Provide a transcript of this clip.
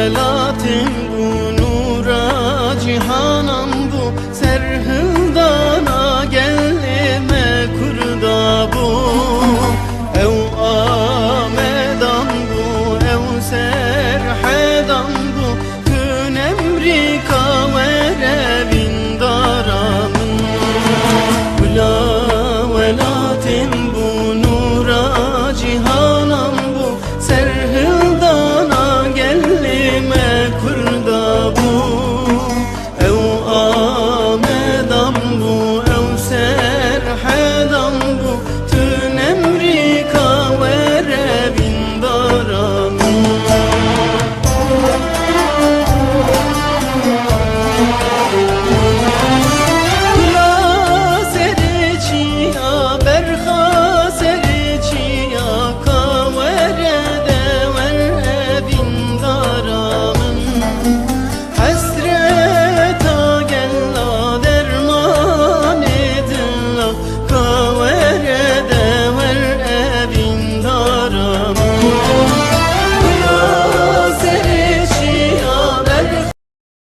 Melatim bu nura cihanam bu serhildan